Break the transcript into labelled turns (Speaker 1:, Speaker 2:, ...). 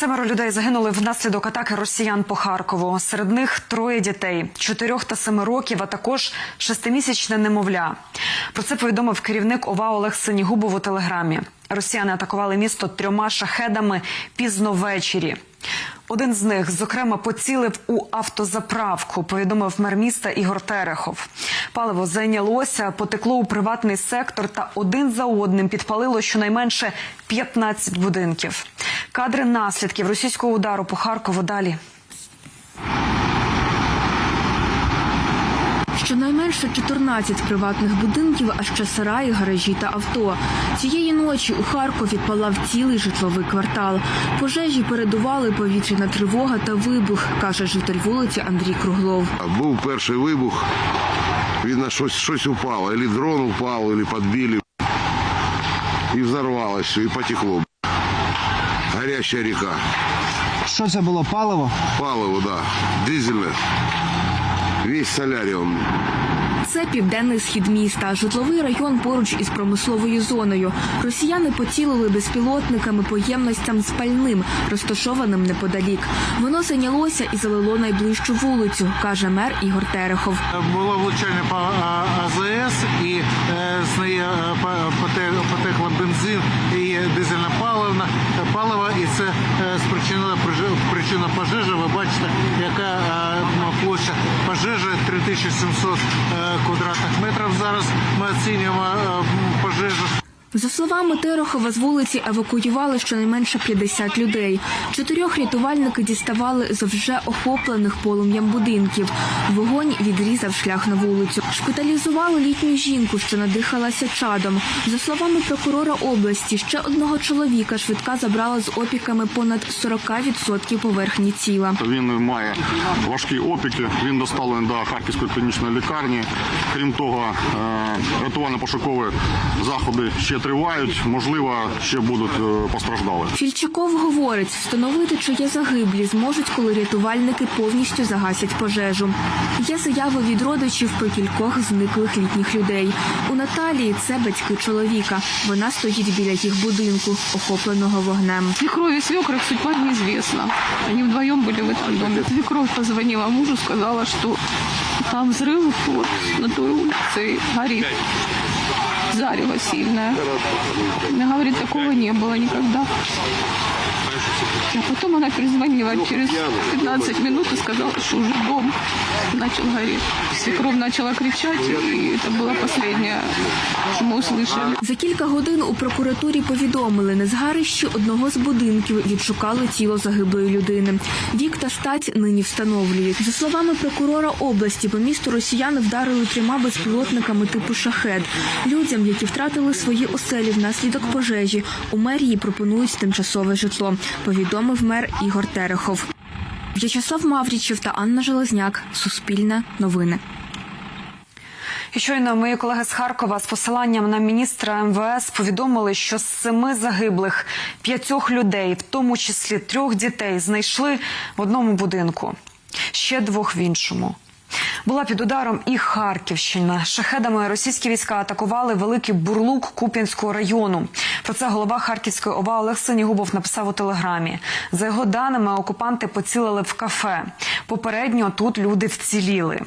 Speaker 1: Семеро людей загинули внаслідок атаки росіян по Харкову. Серед них троє дітей чотирьох та семи років, а також шестимісячне немовля. Про це повідомив керівник ОВА Олег Синігубов у телеграмі. Росіяни атакували місто трьома шахедами пізно ввечері. Один з них, зокрема, поцілив у автозаправку, повідомив мер міста Ігор Терехов. Паливо зайнялося, потекло у приватний сектор та один за одним підпалило щонайменше 15 будинків. Кадри наслідків російського удару по Харкову далі.
Speaker 2: Щонайменше 14 приватних будинків, а ще сараї, гаражі та авто. Цієї ночі у Харкові палав цілий житловий квартал. Пожежі передували повітряна тривога та вибух, каже житель вулиці Андрій Круглов.
Speaker 3: Був перший вибух. Видно, щось, щось упало. Или дрон упал, или подбили. И взорвалось все, и потекло. Горящая река.
Speaker 4: Що це було паливо?
Speaker 3: Палово, да. Дизельное. Весь соляріум.
Speaker 2: Це південний схід міста, житловий район поруч із промисловою зоною. Росіяни поцілили безпілотниками по ємностям з пальним, розташованим неподалік. Воно зайнялося і залило найближчу вулицю, каже мер Ігор Терехов.
Speaker 5: Було влучання по АЗС, і е, поте- потекло бензин і дизельне паливо, палива і це спричинила причина пожежі. Ви бачите, яка е, площа пожежі 3700 е, квадратних метрів. Зараз ми оцінюємо е, пожежу.
Speaker 2: За словами Терехова, з вулиці евакуювали щонайменше 50 людей. Чотирьох рятувальники діставали з вже охоплених полум'ям будинків. Вогонь відрізав шлях на вулицю. Шпиталізували літню жінку, що надихалася чадом. За словами прокурора області, ще одного чоловіка швидка забрала з опіками понад 40% поверхні тіла.
Speaker 6: Він має важкі опіки. Він доставлений до Харківської клінічної лікарні. Крім того, е, рятувально-пошукові заходи ще тривають. Можливо, ще будуть е, постраждалі.
Speaker 2: Фільчаков говорить, встановити, чи є загиблі, зможуть, коли рятувальники повністю загасять пожежу. Є заяви від родичів про кількох зниклих літніх людей. У Наталії це батьки чоловіка. Вона стоїть біля їх будинку, охопленого вогнем.
Speaker 7: Свекровь и свекровь судьба неизвестна. Они вдвоем были в этом доме. Свекровь позвонила мужу, сказала, что там взрыв вот на той улице и горит. Зарево сильное. Она говорит, такого не было никогда. А потом она перезвонила через 15 минут и сказала, что уже дом начал гореть. Свекровь начала кричать, и это было последнее, что мы услышали.
Speaker 2: За кілька годин у прокуратурі повідомили, на згарищі одного з будинків відшукали тіло загиблої людини. Вік та стать нині встановлюють. За словами прокурора області, по місту росіяни вдарили трьома безпілотниками типу шахед. Людям, які втратили свої оселі внаслідок пожежі, у мерії пропонують тимчасове житло. Повідомив мер Ігор Терехов. В'ячеслав Маврічів та Анна Железняк. Суспільне новини.
Speaker 1: Щойно мої колеги з Харкова з посиланням на міністра МВС повідомили, що з семи загиблих п'ятьох людей, в тому числі трьох дітей, знайшли в одному будинку, ще двох в іншому. Була під ударом і Харківщина. Шахедами російські війська атакували великий бурлук Куп'янського району. Про це голова Харківської ОВА Олег Синігубов написав у телеграмі. За його даними, окупанти поцілили в кафе. Попередньо тут люди вціліли.